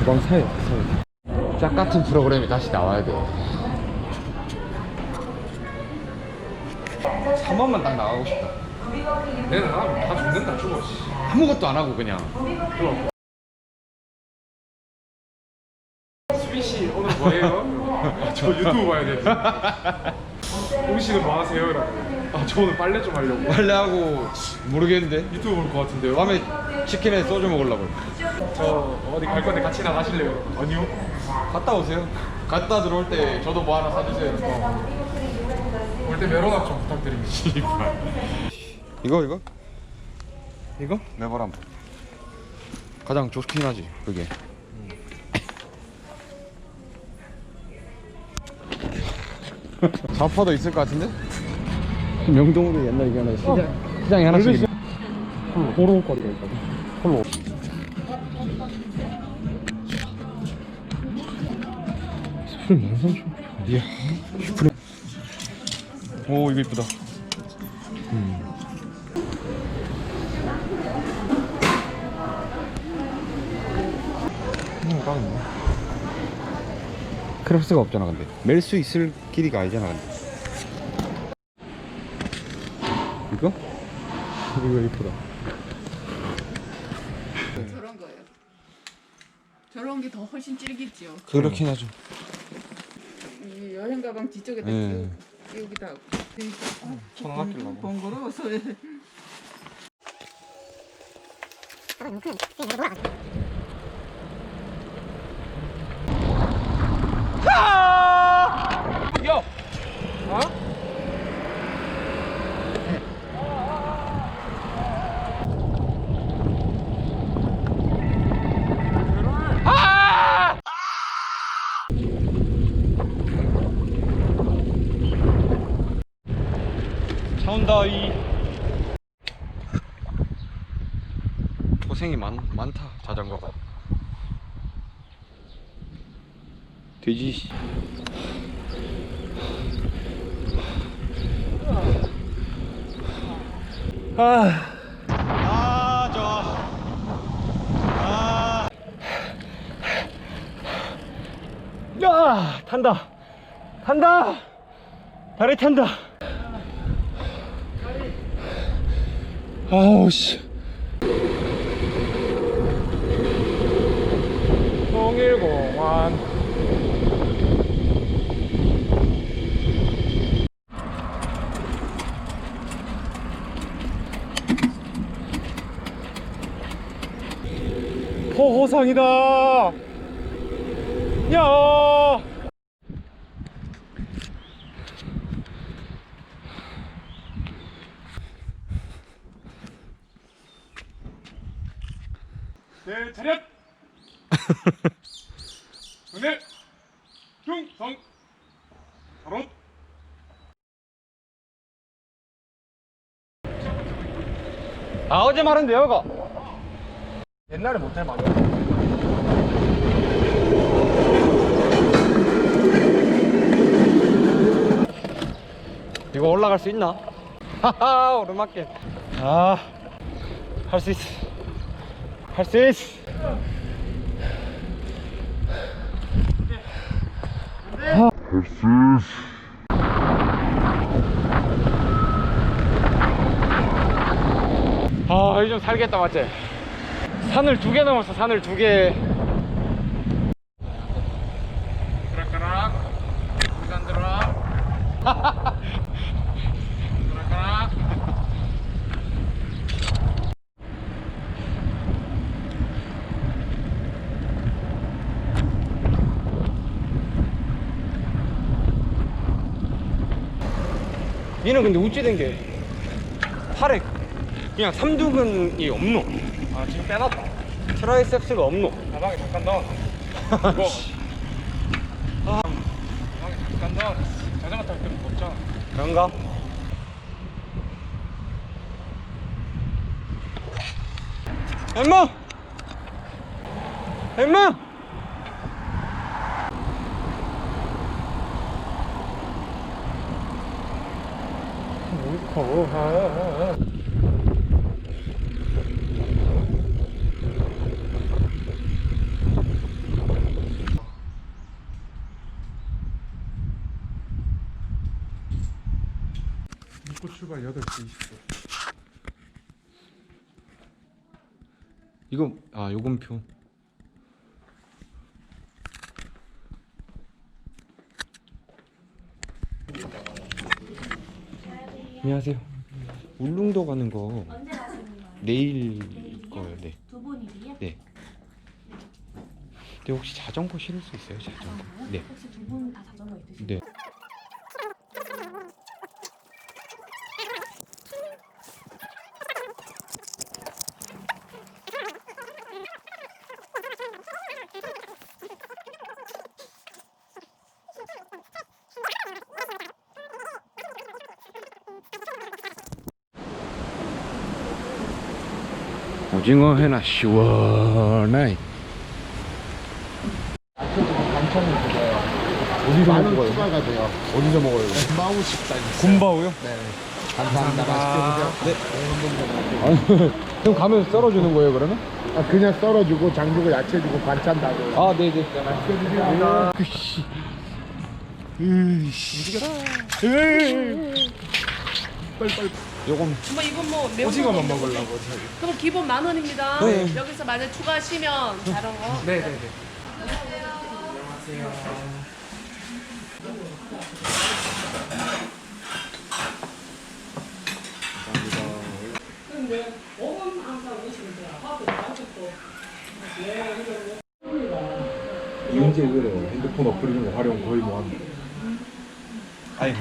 도방 사회 사회 짝 같은 프로그램이 다시 나와야 돼 3원만 딱 나가고 싶다 내가 나가면 다 죽는다 죽어 씨. 아무것도 안 하고 그냥 수빈 씨 오늘 뭐해요? 저 유튜브 봐야 돼. 우빈 씨는 뭐 하세요? 이러고. 아, 저 오늘 빨래 좀 하려고. 빨래하고 모르겠는데 유튜브 볼 것 같은데요. 밤에 치킨에 소주 먹으려고 저 어디 갈 건데 같이 나가실래요? 아니요. 갔다 오세요 갔다 들어올 때 저도 뭐 하나 사주세요 올 때 메로납 좀 부탁드립니다. 이거 이거? 이거? 매버람 가장 좋긴 하지 그게 좌파도 있을 것 같은데? 명동으로 옛날 이게 하나 시장, 시장에 하나씩 있- 호로 거리가 있거든. 홀로. 스프링 만삼천 이야. 슈프림 오 이거 이쁘다. 음. 깡이네. 크랩스가 없잖아 근데. 멜 수 있을 길이가 아니잖아 근데 이거? 이거 이쁘다 저런 거예요. 저런 게 더 훨씬 질기죠. 그렇긴 하죠 이 여행 가방 뒤쪽에다 네. 끼우- 여기다 천원 아끼려고. 번거로워서 야! 어? 차 온다. 이 고생이 많, 많다 자전거가. 돼지. 씨. 아, 아. 아. 야 탄다. 탄다. 다리 탄다 아우 씨 통일공원. 포호상이다. 야. 네, 차렷. 오늘 중성. 바로 아 어제 말은 내어가 옛날에 못할 말이 이거 올라갈 수 있나? 하하 오르막길. 아할 수 있어 할 수 있어 아, 이제 좀 살겠다, 맞지? 산을 두 개 넘었어, 산을 두 개. 그락그락 시간 들어 그락그락 니는 근데 우찌된 게 팔에 그냥 삼두근이 없노. 아 지금 빼놨다 트라이셉스가 없노. 가방에 잠깐 넣어 이거 가방에 잠깐 넣어 자전거 탈 때는 없잖아 그런가? 엠마! 엠마! 입구 출발 8시 20분. 이거 아 요금표. 안녕하세요. 울릉도 가는 거 언제 가시는 거예요? 내일? 거예요. 네. 두 분이요? 네. 근데 혹시 자전거 실을 수 있어요? 자전거. 자전거요? 네. 혹시 두 분 다 자전거 있으신가요? 네. 오징어 회나 시원하이 어디서 먹어요? 추가가 돼요. 어디서 먹어요? 마우 식당. 군바오요? 네. 감사합니다. 맛있게 드세요. 네. 그럼 가면 썰어주는 거예요 그러면? 아, 그냥 썰어주고 장 주고 야채 주고 반찬 다 줘요. 아 네네 맛있게 드세요. 요건 뭐 이건 뭐 매운 오징어만 거 먹으려고. 그럼 기본 만 원입니다. 네. 여기서 만약 추가하시면 다른 거. 네네네. 이제 그래 핸드폰 어플 이런 거 활용 거의 뭐 합니다 아이고